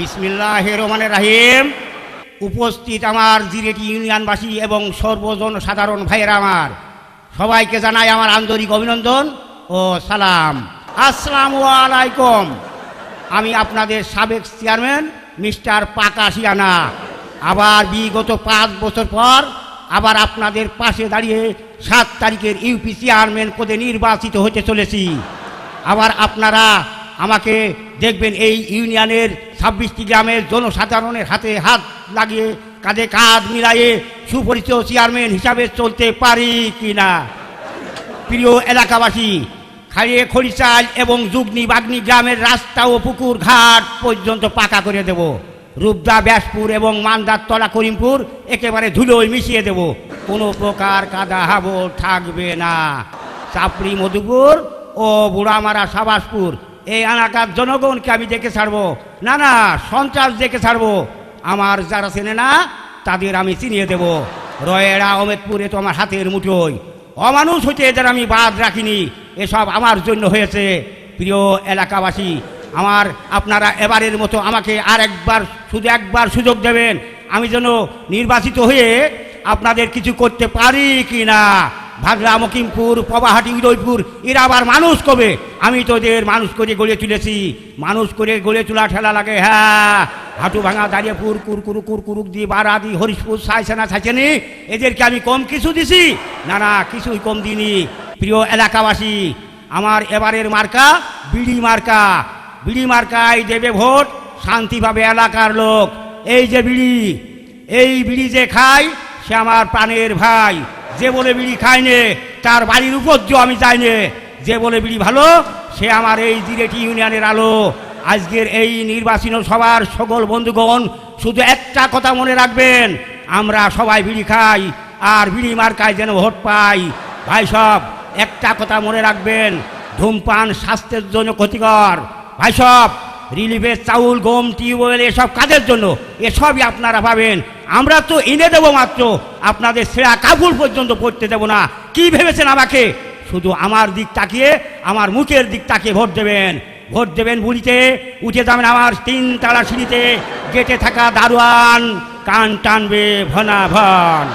বিসমিল্লাহ রাহিম। উপস্থিত আমার জিরেটি ইউনিয়নবাসী এবং সর্বজন সাধারণ ভাইয়েরা আমার। সবাইকে জানাই আমার আন্তরিক অভিনন্দন ও সালাম। আসসালামু আলাইকুম। আমি আপনাদের সাবেক চেয়ারম্যান মিস্টার পাকাশিয়ানা আবার বিগত পাঁচ বছর পর আবার আপনাদের পাশে দাঁড়িয়ে সাত তারিখের ইউপি চেয়ারম্যান পদে নির্বাচিত হতে চলেছি। আবার আপনারা আমাকে দেখবেন এই ইউনিয়নের ছাব্বিশটি গ্রামের জনসাধারণের হাতে হাত লাগিয়ে কাঁধে কাঁধ মিলাইয়ে সুপরিচিত চেয়ারম্যান হিসাবে চলতে পারি কি না প্রিয় এলাকাবাসী, খাইয়ে খড়িচাল এবং যুগনি বাগনি গ্রামের রাস্তা ও পুকুর ঘাট পর্যন্ত পাকা করে দেব। রূপদা, ব্যাসপুর এবং মান্দার তলা করিমপুর একেবারে ধুলোয় মিশিয়ে দেব। কোনো প্রকার কাদা হাবল থাকবে না। চাপড়ি, মধুপুর ও বুড়ামারা, সাবাসপুর এই এলাকার জনগণকে আমি দেখে ছাড়বো। না না, সন্ত্রাস দেখে ছাড়বো। আমার যারা চেনে না, তাদের আমি চিনিয়ে দেব। রয়েরা অমেদপুরে তো আমার হাতের মুঠোয়। অমানুষ হইতে এদের আমি বাদ রাখিনি, এসব আমার জন্য হয়েছে। প্রিয় এলাকাবাসী, আমার আপনারা এবারের মতো আমাকে আর একবার শুধু একবার সুযোগ দেবেন। আমি যেন নির্বাচিত হয়ে আপনাদের কিছু করতে পারি কি না ভাগরা, মকিমপুর, পবাহাটি, উদয়পুর, এরা আবার মানুষ কবে? আমি তো এদের মানুষ করে গড়ে তুলেছি। মানুষ করে গড়ে তোলা ঠেলা লাগে হ্যাঁ। হাঁটু ভাঙা, দাঁড়িয়েপুর, কুরকুরু, কুরকুরুক দিয়ে বারাদি হরিশপুর সাইসেনা সাইছেনি এদেরকে আমি কম কিছু দিছি? না না, কিছুই কম দিইনি। প্রিয় এলাকাবাসী, আমার এবারের মার্কা বিড়ি মার্কা। বিড়ি মার্কায় দেবে ভোট শান্তিভাবে এলাকার লোক। এই যে বিড়ি, এই বিড়ি যে খায়, সে আমার প্রাণের ভাই। যে বলে বিড়ি খায়নে তার বাড়ির উপদ্র আমি যাইনে যে বলে বিড়ি ভালো, সে আমার এই জিরেটি ইউনিয়নের আলো। আজকের এই নির্বাচন সবার সকল বন্ধুগণ, শুধু একটা কথা মনে রাখবেন, আমরা সবাই বিড়ি খাই, আর বিড়ি মার্কায় যেন ভোট পাই। ভাই সব, একটা কথা মনে রাখবেন, ধূমপান স্বাস্থ্যের জন্য ক্ষতিকর। ভাই সব, রিলিফের চাউল, গম, টিউবওয়েল, এসব কাজের জন্য, এসবই আপনারা পাবেন। আমরা তো এনে দেব মাত্র। আপনাদের সেরা কাপড় পর্যন্ত পড়তে দেব না। কি ভেবেছেন আমাকে? শুধু আমার দিক তাকিয়ে, আমার মুখের দিক তাকিয়ে ভোট দেবেন। ভোট দেবেন বুড়িতে, উঠে যাবেন আমার তিন তালা সিঁড়িতে, গেটে থাকা দারোয়ান কান টানবে ভনা ভন